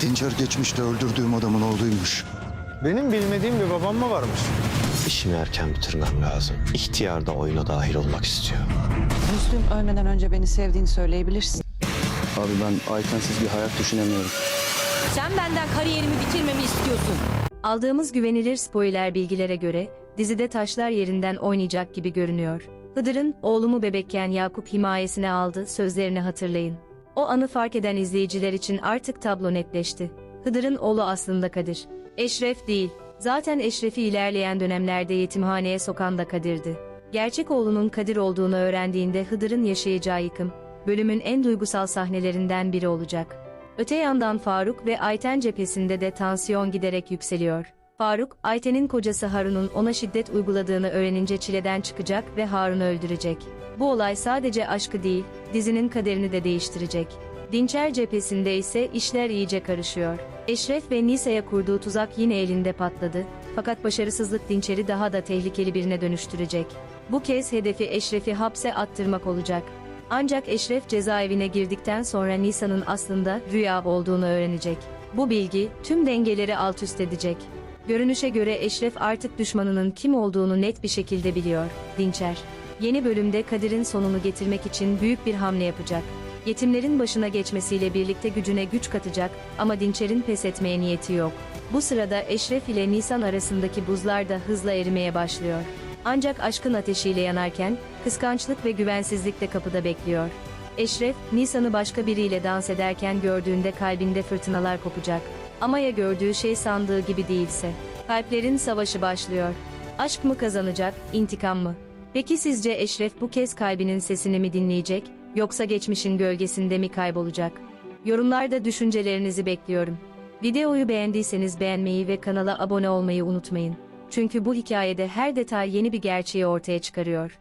Dinçer geçmişte öldürdüğüm adamın oğluymuş. Benim bilmediğim bir babam mı varmış? İşimi erken bitirmem lazım. İhtiyar da oyuna dahil olmak istiyor. Müslüm ölmeden önce beni sevdiğini söyleyebilirsin. Abi ben Aytensiz bir hayat düşünemiyorum. Sen benden kariyerimi bitirmemi istiyorsun. Aldığımız güvenilir spoiler bilgilere göre dizide taşlar yerinden oynayacak gibi görünüyor. Hıdır'ın oğlumu bebekken Yakup himayesine aldı sözlerini hatırlayın. O anı fark eden izleyiciler için artık tablo netleşti. Hıdır'ın oğlu aslında Kadir. Eşref değil. Zaten Eşref'i ilerleyen dönemlerde yetimhaneye sokan da Kadir'di. Gerçek oğlunun Kadir olduğunu öğrendiğinde Hıdır'ın yaşayacağı yıkım, bölümün en duygusal sahnelerinden biri olacak. Öte yandan Faruk ve Ayten cephesinde de tansiyon giderek yükseliyor. Faruk, Ayten'in kocası Harun'un ona şiddet uyguladığını öğrenince çileden çıkacak ve Harun'u öldürecek. Bu olay sadece aşkı değil, dizinin kaderini de değiştirecek. Dinçer cephesinde ise işler iyice karışıyor. Eşref ve Nisa'ya kurduğu tuzak yine elinde patladı. Fakat başarısızlık Dinçer'i daha da tehlikeli birine dönüştürecek. Bu kez hedefi Eşref'i hapse attırmak olacak. Ancak Eşref cezaevine girdikten sonra Nisa'nın aslında Rüya olduğunu öğrenecek. Bu bilgi tüm dengeleri alt üst edecek. Görünüşe göre Eşref artık düşmanının kim olduğunu net bir şekilde biliyor. Dinçer. Yeni bölümde Kadir'in sonunu getirmek için büyük bir hamle yapacak. Yetimlerin başına geçmesiyle birlikte gücüne güç katacak ama Dinçer'in pes etmeye niyeti yok. Bu sırada Eşref ile Nisan arasındaki buzlar da hızla erimeye başlıyor. Ancak aşkın ateşiyle yanarken, kıskançlık ve güvensizlik de kapıda bekliyor. Eşref, Nisan'ı başka biriyle dans ederken gördüğünde kalbinde fırtınalar kopacak. Ama ya gördüğü şey sandığı gibi değilse? Kalplerin savaşı başlıyor. Aşk mı kazanacak, intikam mı? Peki sizce Eşref bu kez kalbinin sesini mi dinleyecek, yoksa geçmişin gölgesinde mi kaybolacak? Yorumlarda düşüncelerinizi bekliyorum. Videoyu beğendiyseniz beğenmeyi ve kanala abone olmayı unutmayın. Çünkü bu hikayede her detay yeni bir gerçeği ortaya çıkarıyor.